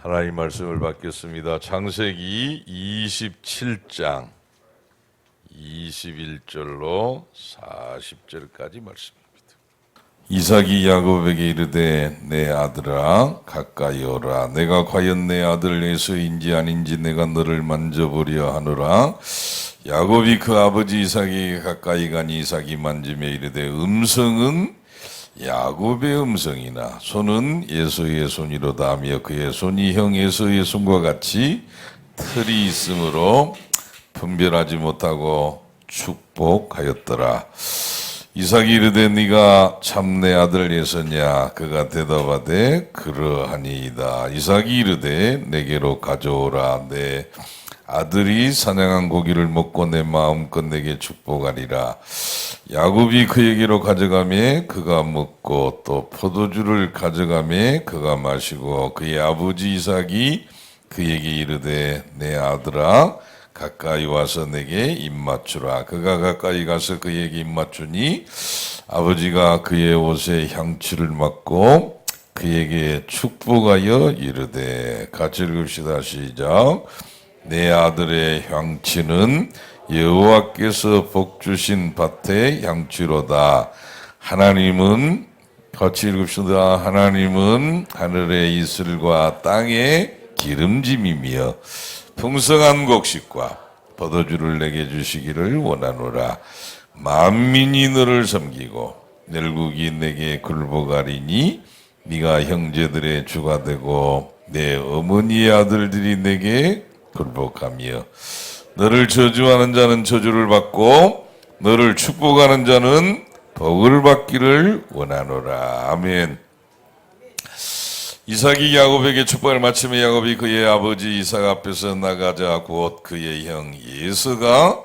하나님 말씀을 받겠습니다. 창세기 27장 21절로 40절까지 말씀입니다. 이삭이 야곱에게 이르되 내 아들아 가까이 오라 내가 과연 내 아들 에서인지 아닌지 내가 너를 만져보려 하노라 야곱이 그 아버지 이삭에게 가까이 가니 이삭이 만지며 이르되 음성은 야곱의 음성이나 손은 예수의 손이로다 하며 그의 손이 형 예수의 손과 같이 틀이 있으므로 분별하지 못하고 축복하였더라. 이삭이 이르되 네가 참 내 아들 예서냐 그가 대답하되 그러하니이다. 이삭이 이르되 내게로 가져오라 내 아들이 사냥한 고기를 먹고 내 마음껏 내게 축복하리라. 야곱이 그에게로 가져가매 그가 먹고 또 포도주를 가져가매 그가 마시고 그의 아버지 이삭이 그에게 이르되 내 아들아 가까이 와서 내게 입 맞추라. 그가 가까이 가서 그에게 입 맞추니 아버지가 그의 옷에 향취를 맡고 그에게 축복하여 이르되 같이 읽읍시다 시작. 내 아들의 향취는 여호와께서 복 주신 밭의 향취로다. 하나님은 같이 읽읍시다. 하나님은 하늘의 이슬과 땅의 기름짐이며 풍성한 곡식과 포도주를 내게 주시기를 원하노라. 만민이 너를 섬기고 nel국이 내게 굴복하리니 네가 형제들의 주가 되고 내 어머니의 아들들이 내게 굴복하며 너를 저주하는 자는 저주를 받고 너를 축복하는 자는 복을 받기를 원하노라. 아멘. 이삭이 야곱에게 축복을 마치며 야곱이 그의 아버지 이삭 앞에서 나가자 곧 그의 형 예서가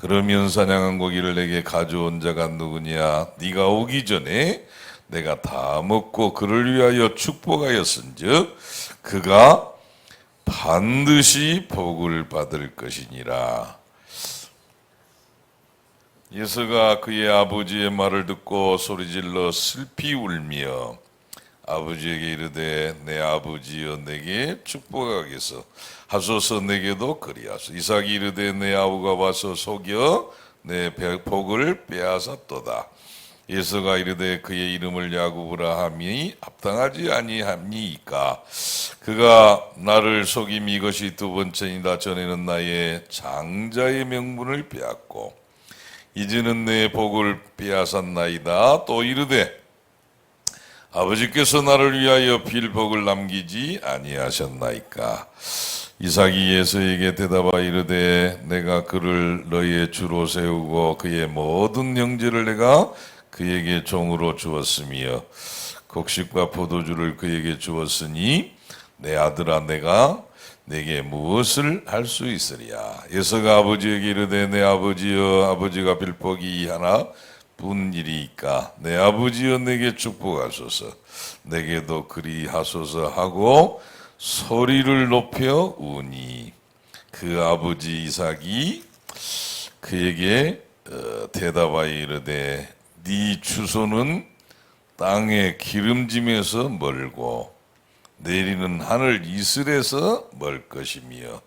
그러면 사냥한 고기를 내게 가져온 자가 누구냐? 네가 오기 전에 내가 다 먹고 그를 위하여 축복하였은즉 그가 반드시 복을 받을 것이니라. 예서가 그의 아버지의 말을 듣고 소리질러 슬피 울며 아버지에게 이르되 내 아버지여 내게 축복하겠어 하소서 내게도 그리하소 이삭이 이르되 내 아우가 와서 속여 내 복을 빼앗았도다. 예서가 이르되 그의 이름을 야곱으라 함이 합당하지 아니함니이까? 그가 나를 속임 이것이 두 번째이다. 전에는 나의 장자의 명분을 빼앗고 이제는 내 복을 빼앗았나이다. 또 이르되 아버지께서 나를 위하여 빌복을 남기지 아니하셨나이까? 이삭이 예수에게 대답하 이르되 내가 그를 너의 주로 세우고 그의 모든 형제를 내가 그에게 종으로 주었으며 곡식과 포도주를 그에게 주었으니 내 아들아 내가 내게 무엇을 할 수 있으리야 예서가 아버지에게 이르되 내 아버지여 아버지가 빌복이 하나 분일이니까 내 아버지여 내게 축복하소서. 내게도 그리하소서 하고 소리를 높여 우니. 그 아버지 이삭이 그에게 어, 대답하여 이르되 네 주소는 땅의 기름짐에서 멀고 내리는 하늘 이슬에서 멀 것이며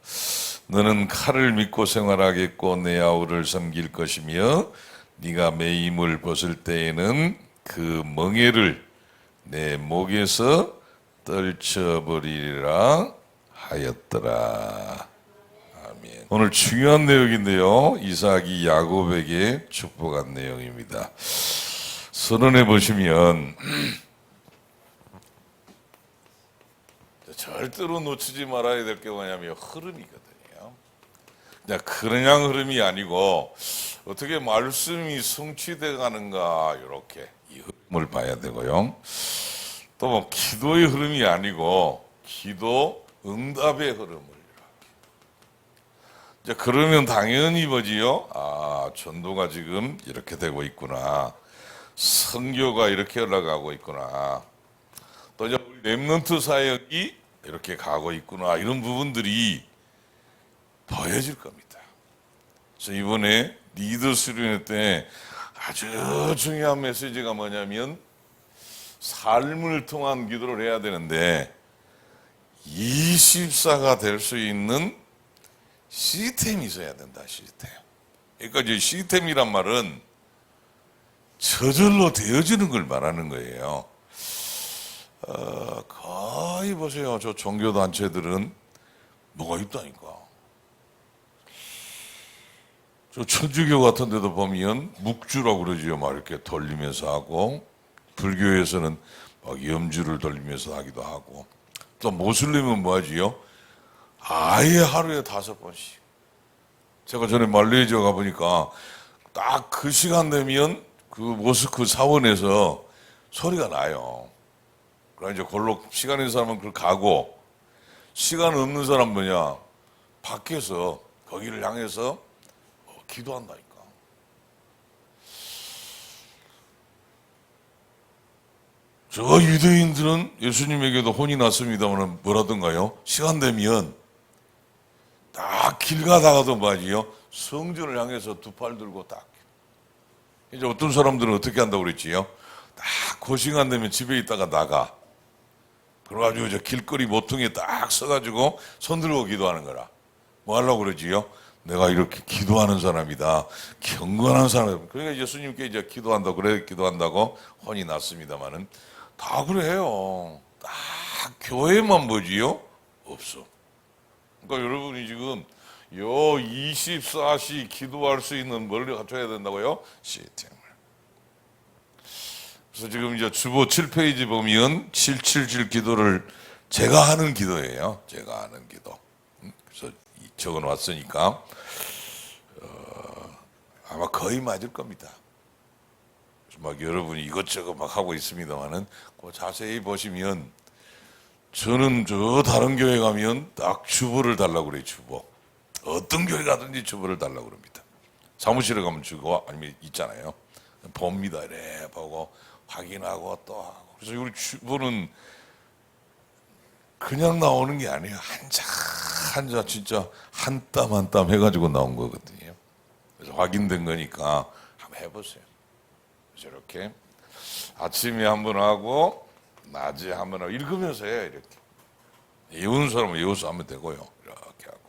너는 칼을 믿고 생활하겠고 내 아우를 섬길 것이며 네가 매임을 벗을 때에는 그 멍에를 내 목에서 떨쳐버리리라 하였더라. 아멘. 오늘 중요한 내용인데요. 이삭이 야곱에게 축복한 내용입니다. 서론에 보시면 절대로 놓치지 말아야 될 게 뭐냐면 흐름이거든요. 그냥 흐름이 아니고 어떻게 말씀이 성취돼 가는가 이렇게 이 흐름을 봐야 되고요. 또 뭐 기도의 흐름이 아니고 기도 응답의 흐름을 이제 그러면 당연히 뭐지요? 아, 전도가 지금 이렇게 되고 있구나. 선교가 이렇게 올라가고 있구나. 또 이제 랩런트 사역이 이렇게 가고 있구나. 이런 부분들이 보여질 겁니다. 그래서 이번에 리더 수련회 때 아주 중요한 메시지가 뭐냐면 삶을 통한 기도를 해야 되는데 24가 될 수 있는 시스템이 있어야 된다, 시스템. 그러니까 이제 시스템이란 말은 저절로 되어지는 걸 말하는 거예요. 어, 거의 보세요. 저 종교단체들은 뭐가 있다니까. 저 천주교 같은 데도 보면 묵주라고 그러지요. 막 이렇게 돌리면서 하고, 불교에서는 막 염주를 돌리면서 하기도 하고, 또 모슬림은 뭐 하지요? 아예 하루에 다섯 번씩. 제가 전에 말레이시아 가보니까 딱 그 시간 되면 그 모스크 사원에서 소리가 나요. 그러니까 이제 걸로 시간 있는 사람은 그걸 가고, 시간 없는 사람 뭐냐? 밖에서 거기를 향해서 어, 기도한다니까. 저 유대인들은 예수님에게도 혼이 났습니다만 뭐라던가요? 시간 되면 딱길 가다가도 말이요. 성전을 향해서 두 팔 들고 딱. 이제 어떤 사람들은 어떻게 한다고 그랬지요? 딱그 시간 되면 집에 있다가 나가. 그래가지고 저 길거리 모퉁이에 딱 서가지고 손 들고 기도하는 거라. 뭐 하려고 그러지요? 내가 이렇게 기도하는 사람이다. 경건한 사람. 그러니까 예수님께 이제 기도한다. 그래, 기도한다고 혼이 났습니다만은 다 그래 해요. 딱 교회만 뭐지요? 없어. 그러니까 여러분이 지금 요 24시 기도할 수 있는 뭘 갖춰야 된다고요? 시스템을. 그래서 지금 이제 주보 7페이지 보면 777 기도를 제가 하는 기도예요. 제가 하는 기도. 음, 적어 놨으니까 어, 아마 거의 맞을 겁니다. 막 여러분이 이것저것 막 하고 있습니다만은 그 자세히 보시면 저는 저 다른 교회 가면 딱 주보를 달라고 그래요, 주보. 어떤 교회 가든지 주보를 달라고 그럽니다. 사무실에 가면 주고 아니면 있잖아요. 봅니다. 이래 보고 확인하고 또 하고. 그래서 우리 주보는 그냥 나오는 게 아니에요. 한자 한자 진짜 한 땀 한 땀 해가지고 나온 거거든요. 그래서 확인된 거니까 한번 해보세요. 이렇게 아침에 한번 하고 낮에 한번 하고 읽으면서 해요 이렇게. 외운 사람은 외워서 하면 되고요. 이렇게 하고.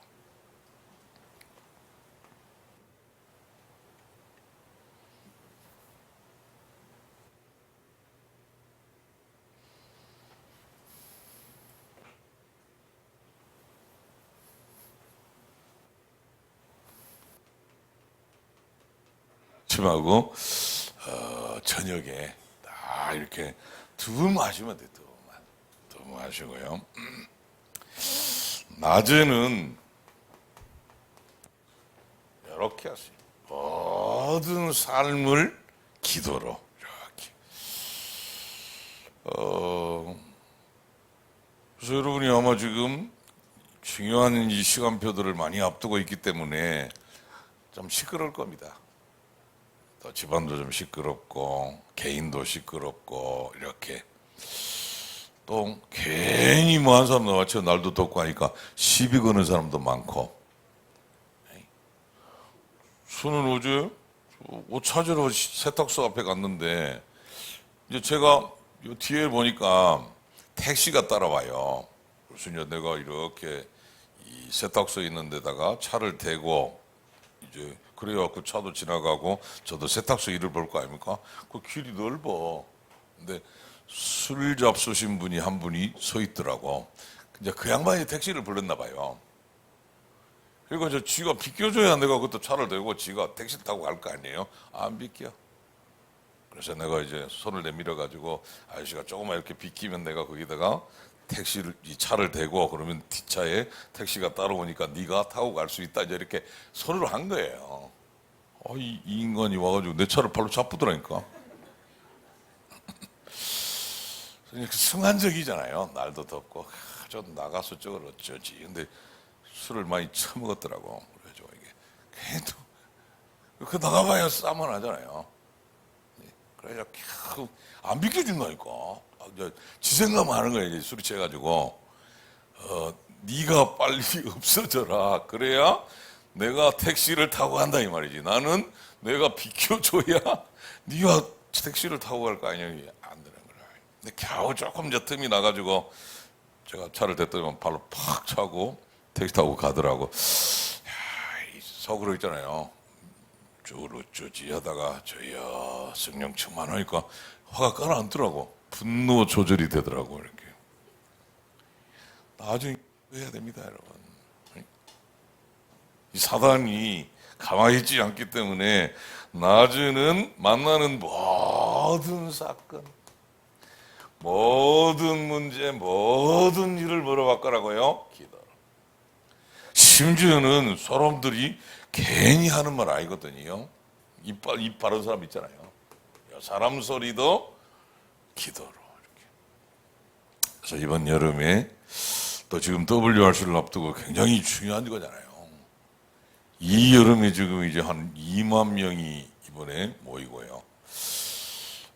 아침하고 어, 저녁에 다 이렇게 두번 마시면 돼, 두 번만. 두번 마시고요. 음. 낮에는 이렇게 하세요. 모든 삶을 기도로 이렇게. 어, 그래서 여러분이 아마 지금 중요한 이 시간표들을 많이 앞두고 있기 때문에 좀 시끄러울 겁니다. 또 집안도 좀 시끄럽고 개인도 시끄럽고 이렇게. 또 괜히 뭐 한 사람 나와서 날도 덥고 하니까 시비 거는 사람도 많고. 저는 어제 옷 찾으러 세탁소 앞에 갔는데 이제 제가 요 뒤에 보니까 택시가 따라와요. 그래서 이제 내가 이렇게 이 세탁소에 있는 데다가 차를 대고 이제 그래갖고 차도 지나가고 저도 세탁소 일을 볼 거 아닙니까? 그 길이 넓어. 근데 술 잡수신 분이 한 분이 서 있더라고. 이제 그 양반이 택시를 불렀나 봐요. 그리고 저 지가 비켜줘야 내가 그것도 차를 대고 지가 택시 타고 갈 거 아니에요? 안 비켜. 그래서 내가 이제 손을 내밀어 가지고 아저씨가 조금만 이렇게 비키면 내가 거기다가 택시를 이 차를 대고 그러면 뒷차에 택시가 따라오니까 네가 타고 갈 수 있다 이제 이렇게 소리를 한 거예요. 어, 이, 이 인간이 와가지고 내 차를 발로 잡부더라니까. 승한적이잖아요. 날도 덥고 아, 좀 나가서 저걸 어쩌지. 근데 술을 많이 처먹었더라고. 그래가지고 그 나가봐야 싸만 하잖아요. 그래서 계속 안 비켜준다니까. 아, 이제 지 생각만 하는 이제 술이 취해가지고. 어, 네가 빨리 없어져라. 그래야 내가 택시를 타고 간다 이 말이지. 나는 내가 비켜줘야 네가 택시를 타고 갈 거 아니야. 안 되는 거야. 근데 겨우 조금 이제 틈이 나가지고 제가 차를 댔더니 발로 팍 차고 택시 타고 가더라고. 야, 이 속으로 있잖아요. 어쩌지 하다가 저야 성령 충만하니까 화가 가라앉더라고. 분노 조절이 되더라고 이렇게. 나중에 해야 됩니다, 여러분. 이 사단이 가만히 있지 않기 때문에 낮에는 만나는 모든 사건, 모든 문제, 모든 일을 물어봤거라고요. 기도로. 심지어는 사람들이 괜히 하는 말 아니거든요. 입, 바- 입 바른 사람 있잖아요. 사람 소리도 기도로 이렇게. 그래서 이번 여름에 또 지금 WRC를 앞두고 굉장히 중요한 거잖아요. 이 여름에 지금 이제 한 2만 명이 이번에 모이고요.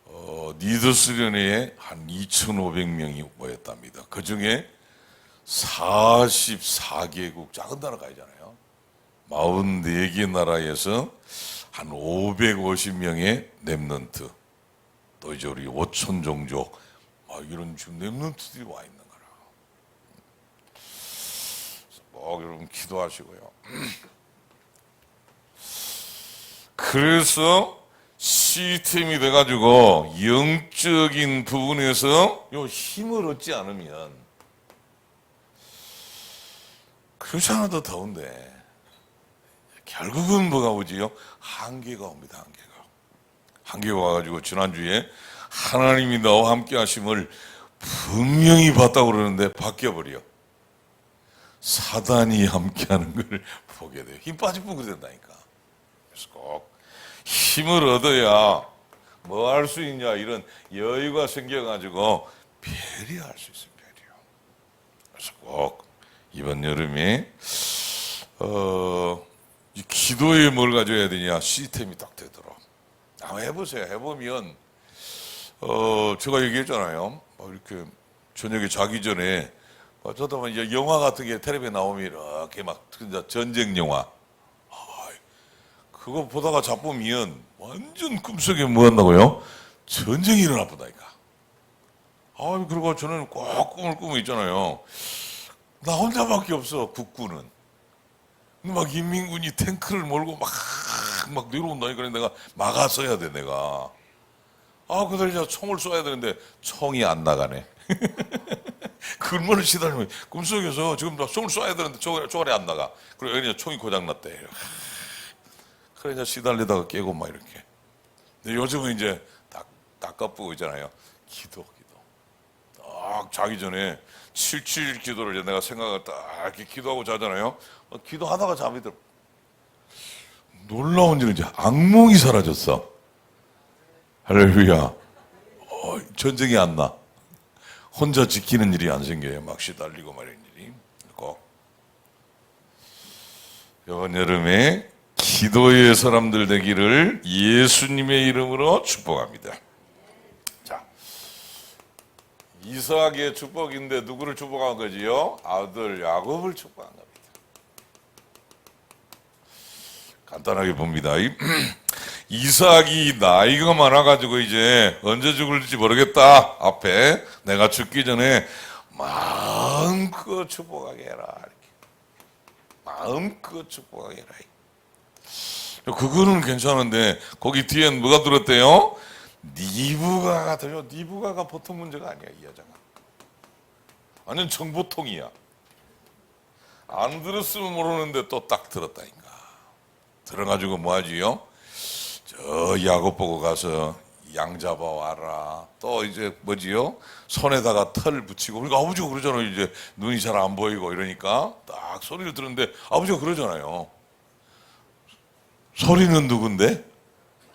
어, 니더스련에 한 2,500명이 모였답니다. 그 중에 44개국 작은 나라 가잖아요. 44개 나라에서 한 550명의 랩런트 또 이제 우리 5천 종족 막 이런 지금 랩런트들이 와 있는 거라. 뭐 여러분 기도하시고요. 그래서 시스템이 돼가지고 영적인 부분에서 요 힘을 얻지 않으면 않아도 더운데 결국은 뭐가 오지요? 한계가 옵니다. 한계가. 한계가 와가지고 지난주에 하나님이 나와 함께 하심을 분명히 봤다고 그러는데 바뀌어버려. 사단이 함께하는 걸 보게 돼요. 힘뿐 그래 된다니까. 그래서 꼭 힘을 얻어야 뭐 할 수 있냐 이런 여유가 생겨가지고 배려할 수 있어요. 배려. 그래서 꼭 이번 여름에 어, 이 기도에 뭘 가져야 되냐 시스템이 딱 되도록 한번 해보세요. 해보면 어, 제가 얘기했잖아요. 뭐 이렇게 저녁에 자기 전에 어, 저도 뭐 이제 영화 같은 게 텔레비에 나오면 이렇게 막 전쟁 영화 그거 보다가 자쁘면 완전 꿈속에 뭐 한다고요? 전쟁이 일어나 보다니까. 아, 그리고 저는 꼭 꿈을 꾸고 있잖아요. 나 혼자밖에 없어, 국군은. 막 인민군이 탱크를 몰고 막, 막 내려온다니까 내가 막아서야 돼, 내가. 아, 그들 이제 총을 쏘아야 되는데 총이 안 나가네. 그 얼마나 시달리면 꿈속에서 지금 나 총을 쏘아야 되는데 총- 총알이 안 나가. 그리고 여기 저총이 고장났대. 그래 이제 시달리다가 깨고 막 이렇게. 근데 요즘은 이제 딱 닦아쁘고 있잖아요. 기도, 기도. 딱 자기 전에 77 기도를 이제 내가 생각을 딱 이렇게 기도하고 자잖아요. 어, 기도하다가 잠이 들어. 놀라운 일은 이제 악몽이 사라졌어. 할렐루야. 어, 전쟁이 안 나. 혼자 지키는 일이 안 생겨요. 막 시달리고 말이는 일이. 꼭. 이번 여름에 기도의 사람들 되기를 예수님의 이름으로 축복합니다. 자, 이삭의 축복인데 누구를 축복한 거지요? 아들 야곱을 축복한 겁니다. 간단하게 봅니다. 이- 이삭이 나이가 많아가지고 이제 언제 죽을지 모르겠다. 앞에 내가 죽기 전에 마음껏 축복하게 해라. 이렇게. 마음껏 축복하게 해라. 그거는 괜찮은데 거기 뒤엔 뭐가 들었대요? 니부가가 들려. 니부가가 보통 문제가 아니야 이 여자가. 완전 정보통이야. 안 들었으면 모르는데 또 딱 들었다니까. 들어가지고 뭐하지요? 저 야곱 보고 가서 양 잡아와라. 또 이제 뭐지요? 손에다가 털 붙이고. 그러니까 아버지가 그러잖아요. 이제 눈이 잘 안 보이고 이러니까 딱 소리를 들었는데 아버지가 그러잖아요. 소리는 누군데?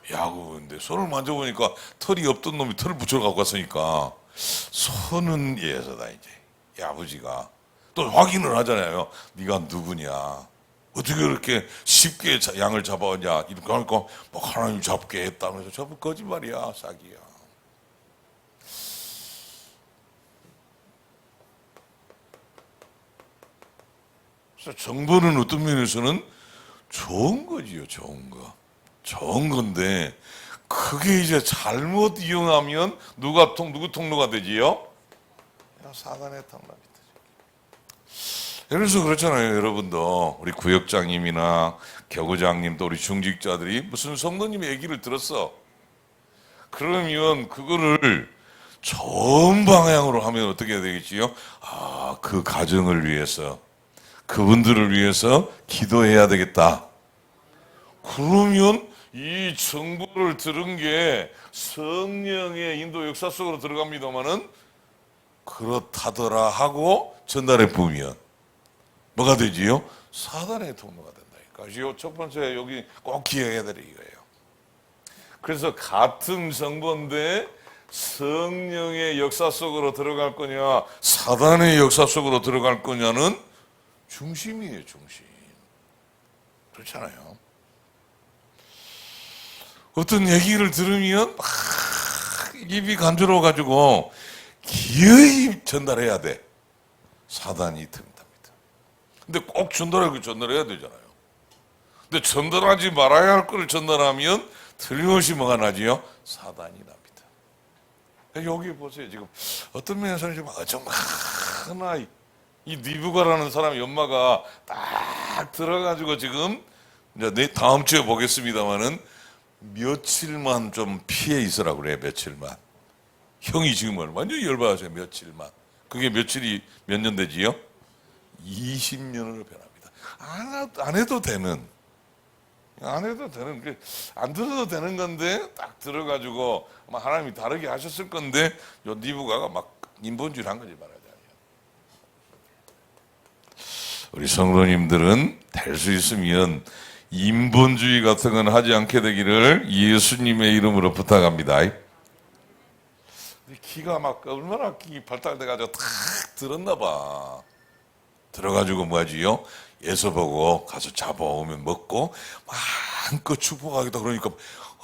야구인데 손을 만져보니까 털이 없던 놈이 털을 붙여 갖고 갔으니까 손은 얘서다 이제 이 아버지가 또 확인을 하잖아요. 네가 누구냐? 어떻게 그렇게 쉽게 자- 양을 잡아오냐 이렇게 하니까 막 하나님 잡게 했다면서 전부 거짓말이야 사기야. 그래서 정보는 어떤 면에서는 좋은 거지요, 좋은 거. 좋은 건데, 그게 이제 잘못 이용하면 누가 통, 누구 통로가 되지요? 야, 사단의 되죠. 들어서 그렇잖아요, 여러분도. 우리 구역장님이나 교구장님 또 우리 중직자들이 무슨 성도님 얘기를 들었어. 그러면 그거를 좋은 방향으로 하면 어떻게 해야 되겠지요? 아, 그 가정을 위해서, 그분들을 위해서 기도해야 되겠다. 그러면 이 정보를 들은 게 성령의 인도 역사 속으로 들어갑니다만은 그렇다더라 하고 전달해 보면 뭐가 되지요? 사단의 통로가 된다니까. 이첫 번째 여기 꼭 기억해야 될 이거예요. 그래서 같은 정보인데 성령의 역사 속으로 들어갈 거냐, 사단의 역사 속으로 들어갈 거냐는 중심이에요, 중심. 그렇잖아요. 어떤 얘기를 들으면 막 입이 간지러워 가지고 기어이 전달해야 돼. 사단이 틈답니다. 근데 꼭 전달하고 전달해야 되잖아요. 근데 전달하지 말아야 할 거를 전달하면 틀림없이 뭐가 나지요? 사단이 납니다. 여기 보세요. 지금 어떤 면에서는 지금 어정하나 이- 이 니부가라는 사람이 엄마가 딱 들어가지고 지금 이제 내 다음 주에 보겠습니다만은 며칠만 좀 피해 있으라 그래 며칠만. 형이 지금 완전히 열받아서 며칠만. 그게 며칠이 몇 년 되지요? 20년으로 변합니다. 안, 하- 안 해도 되는. 안 해도 되는, 그, 안 들어도 되는 건데, 딱 들어가지고, 아마 하나님이 다르게 하셨을 건데, 요 니부가가 막 인본주의 한 거지 말하자면. 우리 성도님들은 될 수 있으면 인본주의 같은 건 하지 않게 되기를 예수님의 이름으로 부탁합니다. 기가 막 얼마나 기 발달돼가지고 탁 들었나 봐. 들어가지고 뭐하지요? 예서 보고 가서 잡아오면 먹고 마음껏 축복하겠다 그러니까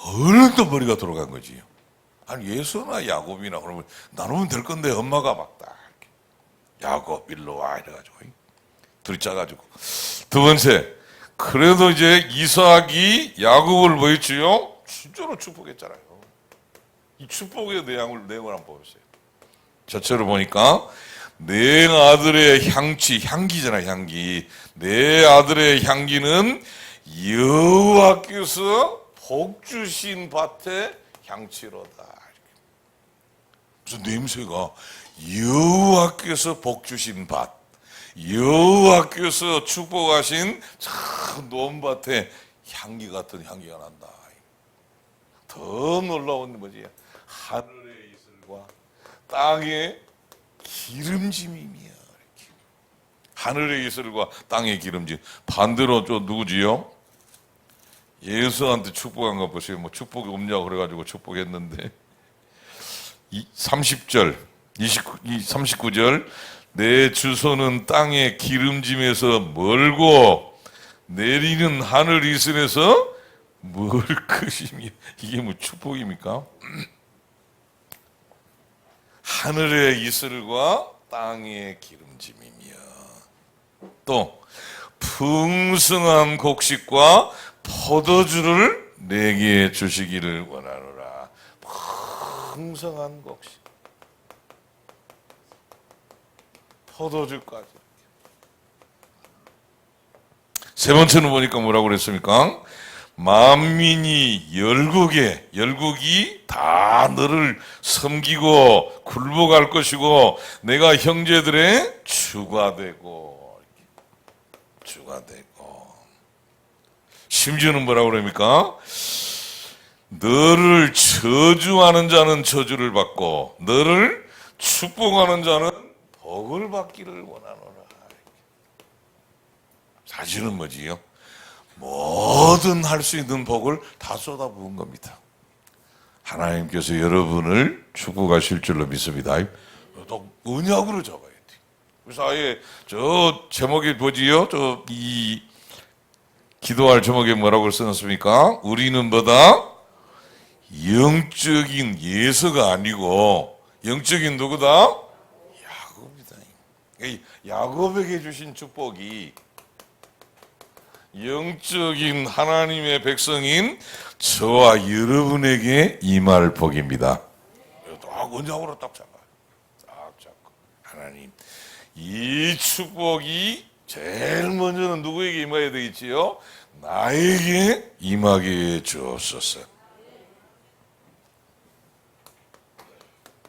얼른 또 머리가 돌아간 거지. 아니 예서나 야곱이나 그러면 나누면 될 건데 엄마가 막딱 야곱 일로 와 이래가지고 둘이 짜가지고 두 번째 그래도 이제 이삭이 야곱을 뭐 했지요? 진짜로 축복했잖아요. 이 축복의 내용을 내용을 한번 보세요. 저처럼 보니까 내 아들의 향취 향기잖아 향기. 내 아들의 향기는 여호와께서 복 주신 밭의 향취로다. 무슨 냄새가? 여호와께서 복 주신 밭. 여호와께서 축복하신 참 논밭의 향기 같은 향기가 난다. 더 놀라운 뭐지? 하늘의 이슬과 땅의 기름짐이며. 하늘의 이슬과 땅의 기름짐 반대로 또 누구지요? 예수한테 축복한 거 보세요. 뭐 축복이 없냐고 그래가지고 축복했는데 이 30절 29, 이 39절 내 주소는 땅의 기름짐에서 멀고 내리는 하늘 이슬에서 멀 것이며 이게 뭐 축복입니까? 하늘의 이슬과 땅의 기름짐이며 또 풍성한 곡식과 포도주를 내게 주시기를 원하노라. 풍성한 곡식. 포도주까지. 세 번째는 보니까 뭐라고 그랬습니까? 만민이 열국에 열국이 다 너를 섬기고 굴복할 것이고 내가 형제들의 주가 되고 주가 되고 심지어는 뭐라고 그럽니까? 너를 저주하는 자는 저주를 받고 너를 축복하는 자는 복을 받기를 원하노라. 사실은 뭐지요? 뭐든 할 수 있는 복을 다 쏟아부은 겁니다. 하나님께서 여러분을 축복하실 줄로 믿습니다. 또 언약으로 잡아야 돼. 그래서 아예 저 제목이 뭐지요? 저 이 기도할 제목에 뭐라고 써놨습니까? 우리는 뭐다? 영적인 예수가 아니고 영적인 누구다? 야곱이다. 이 야곱에게 주신 축복이 영적인 하나님의 백성인 저와 여러분에게 임할 복입니다. 딱 원장으로 딱 잡아요. 딱 잡고 하나님 이 축복이 제일 먼저는 누구에게 임해야 되겠지요? 나에게 임하게 주옵소서.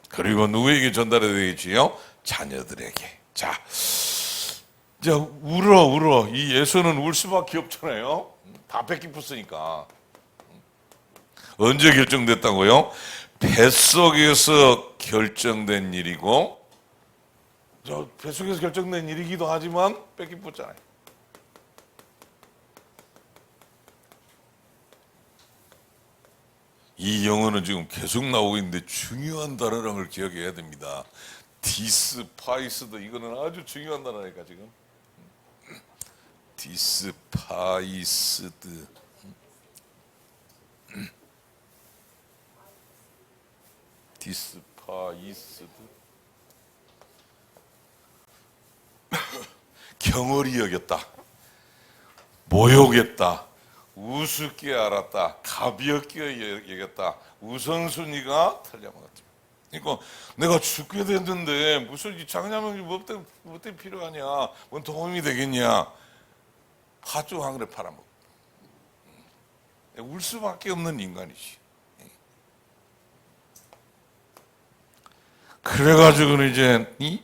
그리고 누구에게 전달해야 되겠지요? 자녀들에게. 자, 자 울어 울어. 이 예수는 울 수밖에 없잖아요. 다 뺏기었으니까 언제 결정됐다고요? 뱃속에서 결정된 일이고 저 뱃속에서 결정된 일이기도 하지만 뺏기었잖아요. 이 영어는 지금 계속 나오고 있는데 중요한 걸 기억해야 됩니다. 디스파이스도 이거는 아주 중요한 단어니까 지금. 디스파이스드. 디스파이스드. 경홀히 여겼다. 모욕했다. 우습게 알았다. 가볍게 여겼다. 우선순위가 틀려먹었다. 그러니까 내가 죽게 됐는데 무슨 이 장냐명이 뭐뭐 때문에 필요하냐? 뭔 도움이 되겠냐? 팥죽 한 그릇 팔아먹. 울 수밖에 없는 인간이지. 그래가지고는 이제 이,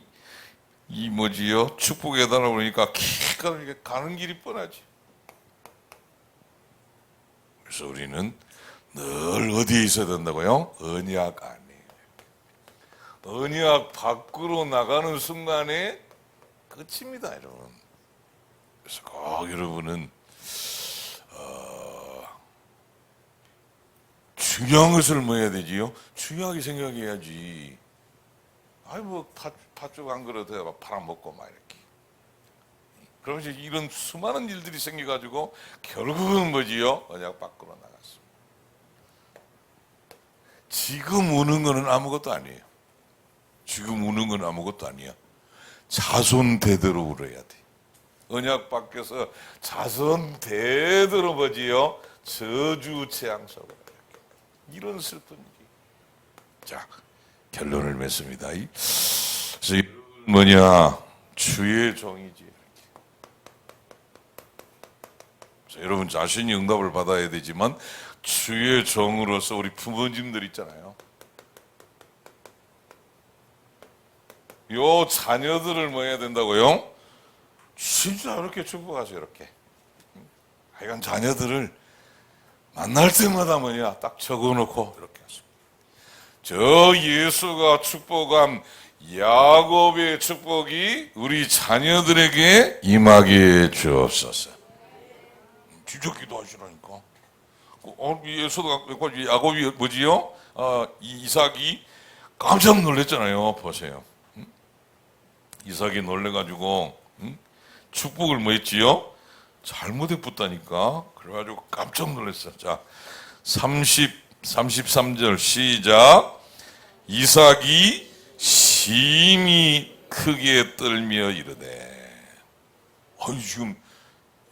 이 뭐지요? 축복에 달아보니까 기가 이게 가는 길이 뻔하지. 그래서 우리는 늘 어디에 있어야 된다고요? 언약 안에. 언약 밖으로 나가는 순간에 끝입니다, 여러분. 그래서 꼭 여러분은 어, 중요한 것을 뭐 해야 되지요? 중요하게 생각해야지. 아이 뭐 팥, 팥죽 한 그릇 해 팔아먹고 막 이렇게. 이제 이런 수많은 일들이 생겨가지고 결국은 뭐지요? 언약 밖으로 나갔습니다. 지금 우는 거는 아무것도 아니에요. 지금 우는 건 아무것도 아니야. 자손 대대로 울어야 돼. 언약 밖에서 자손 대대로 뭐지요? 저주 재앙 속으로 이런 슬픈 일이. 자 결론을 맺습니다. 이- 그래서 이 뭐냐 주의 종이지. 자, 여러분 자신이 응답을 받아야 되지만 주의 종으로서 우리 부모님들 있잖아요. 요 자녀들을 뭐 해야 된다고요? 진짜 이렇게 축복하세요, 이렇게. 하여간 자녀들을 만날 때마다 뭐냐, 딱 적어놓고 이렇게 하세요. 저 예수가 축복한 야곱의 축복이 우리 자녀들에게 임하게 주옵소서. 진짜 기도 하시라니까. 어, 예수가, 야곱이 뭐지요? 아, 이삭이 깜짝 놀랐잖아요. 보세요. 이삭이 놀래가지고 응? 축복을 뭐 했지요? 잘못해 붙다니까. 그래가지고 깜짝 놀랐어. 자 30, 33절 시작. 이삭이 심히 크게 떨며 이르되. 아니 지금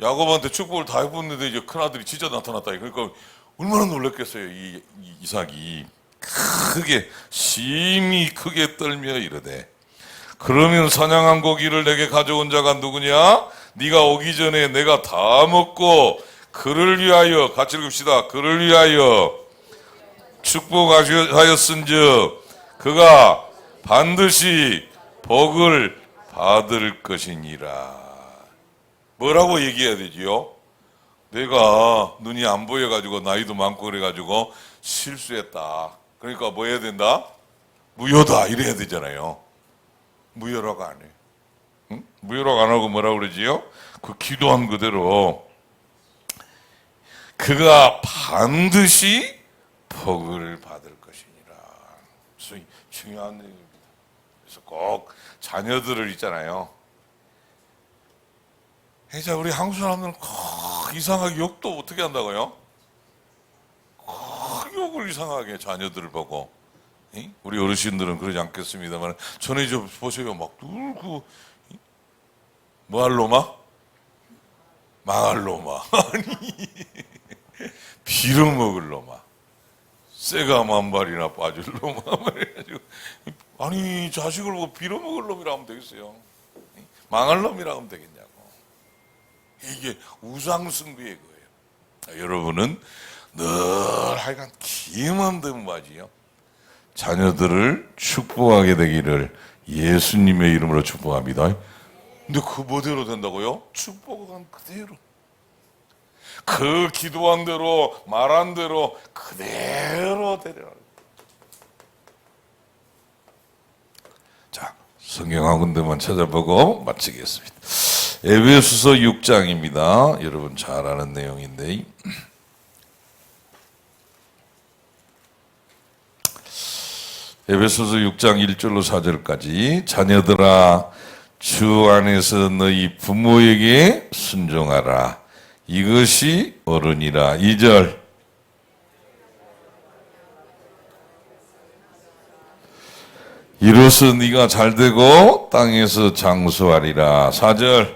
야곱한테 축복을 다 해봤는데 이제 큰아들이 진짜 나타났다 그러니까 얼마나 놀랐겠어요 이, 이 이삭이. 크게 심히 크게 떨며 이르되 그러면 사냥한 고기를 내게 가져온 자가 누구냐? 네가 오기 전에 내가 다 먹고 그를 위하여 같이 읽읍시다. 그를 위하여 축복하였은즉 그가 반드시 복을 받을 것이니라. 뭐라고 얘기해야 되지요? 내가 눈이 안 보여가지고 나이도 많고 그래가지고 실수했다. 그러니까 뭐 해야 된다? 무효다 이래야 되잖아요. 무효라고 안 해. 응? 무효라고 안 하고 뭐라 그러지요? 그 기도한 그대로 그가 반드시 복을 받을 것이니라. 중요한 얘기입니다. 그래서 꼭 자녀들을 있잖아요. 자 우리 한국 사람들은 꼭 이상하게 욕도 어떻게 한다고요? 꼭 욕을 이상하게 자녀들을 보고 이? 우리 어르신들은 그러지 않겠습니다만 저는 이제 보세요. 막 울고 이? 뭐할 놈아? 망할 놈아 아니 빌어먹을 놈아 쇠가 만발이나 빠질 놈아 말해가지고 아니 자식을 보고 빌어먹을 놈이라 하면 되겠어요. 이? 망할 놈이라 하면 되겠냐고. 이게 우상숭배의 거예요. 아, 여러분은 늘 하여간 기만 되면 맞이요 자녀들을 축복하게 되기를 예수님의 이름으로 축복합니다. 근데 그 뭐대로 된다고요? 축복한 그대로. 그 기도한 대로 말한 대로 그대로 되리라. 자, 성경 한 군데만 찾아보고 마치겠습니다. 에베소서 6장입니다. 여러분 잘 아는 내용인데 에베소서 6장 1절로 4절까지 자녀들아 주 안에서 너희 부모에게 순종하라. 이것이 어른이라. 2절. 이로써 네가 잘되고 땅에서 장수하리라. 4절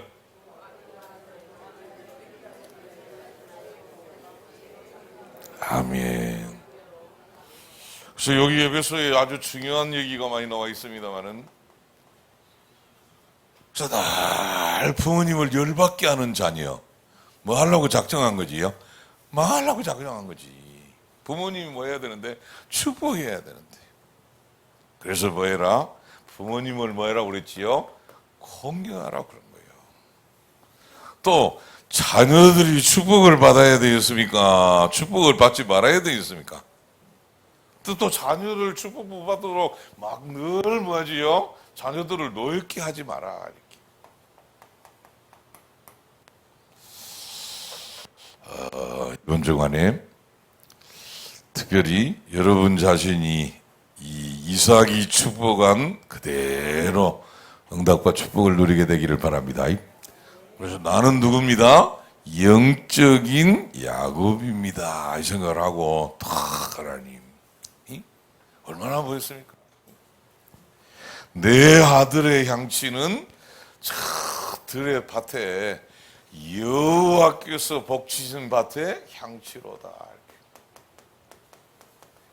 아멘 그래서 여기 에베소에 아주 중요한 얘기가 많이 나와 있습니다만은 날 부모님을 열받게 하는 자녀 뭐 하려고 작정한 거지요? 망하려고 작정한 거지. 부모님이 뭐 해야 되는데 축복해야 되는데. 그래서 뭐 해라? 부모님을 뭐 해라 그랬지요? 공경하라 그런 거예요. 또 자녀들이 축복을 받아야 되겠습니까? 축복을 받지 말아야 되겠습니까? 또, 또 자녀를 축복 받도록 막 늘 뭐하지요? 자녀들을 노엽게 하지 마라 이렇게. 어, 주간에 특별히 여러분 자신이 이 이삭이 축복한 그대로 응답과 축복을 누리게 되기를 바랍니다. 그래서 나는 누굽니다? 영적인 야곱입니다. 이 생각을 하고 다 하나님 이? 얼마나 보였습니까? 내 아들의 향치는 저 들의 밭에 여호와께서 복치신 밭에 향치로다.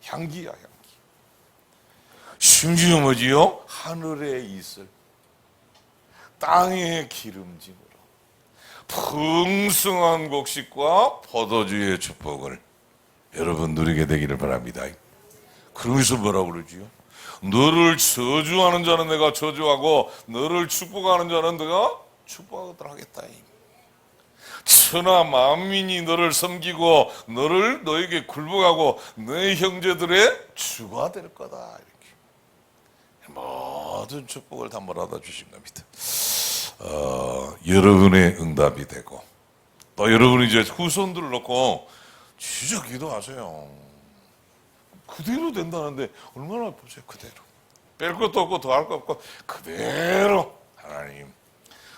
향기야 향기. 심지어 뭐지요? 하늘의 이슬, 땅의 기름짐으로 풍성한 곡식과 포도주의 축복을 여러분 누리게 되기를 바랍니다. 그러면서 뭐라고 그러지요? 너를 저주하는 자는 내가 저주하고 너를 축복하는 자는 내가 축복하도록 하겠다. 천하 만민이 너를 섬기고 너를 너에게 굴복하고 너의 형제들의 주가 될 거다. 이렇게 모든 축복을 다 몰아다 주신 겁니다. 어, 여러분의 응답이 되고 또 여러분이 이제 후손들을 놓고 진짜 기도하세요. 그대로 된다는데 얼마나 보세요 그대로 뺄 것도 없고 더 할 것 없고 그대로 하나님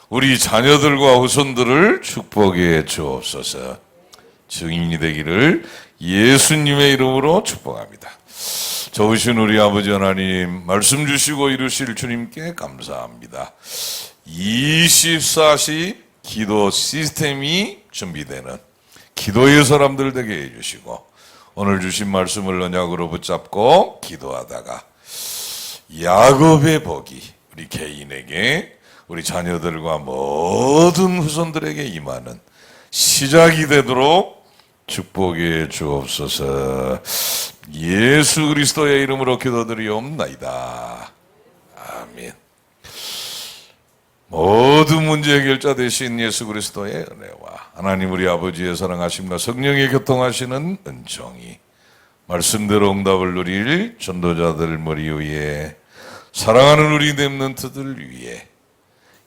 우리 자녀들과 후손들을 축복해 주옵소서 증인이 되기를 예수님의 이름으로 축복합니다. 좋으신 우리 아버지 하나님 말씀 주시고 이루실 주님께 감사합니다. 24시 기도 시스템이 준비되는 기도의 사람들 되게 해주시고 오늘 주신 말씀을 언약으로 붙잡고 기도하다가 야곱의 복이 우리 개인에게 우리 자녀들과 모든 후손들에게 임하는 시작이 되도록 축복해 주옵소서 예수 그리스도의 이름으로 기도드리옵나이다. 아멘. 모든 문제 해결자 되신 예수 그리스도의 은혜와 하나님 우리 아버지의 사랑하심과 성령의 교통하시는 은총이 말씀대로 응답을 누릴 전도자들 머리 위에 사랑하는 우리 렘넌트들 위에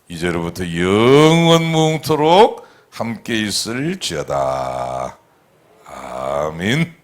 이제로부터 영원 무토록 함께 있을지어다. 아멘.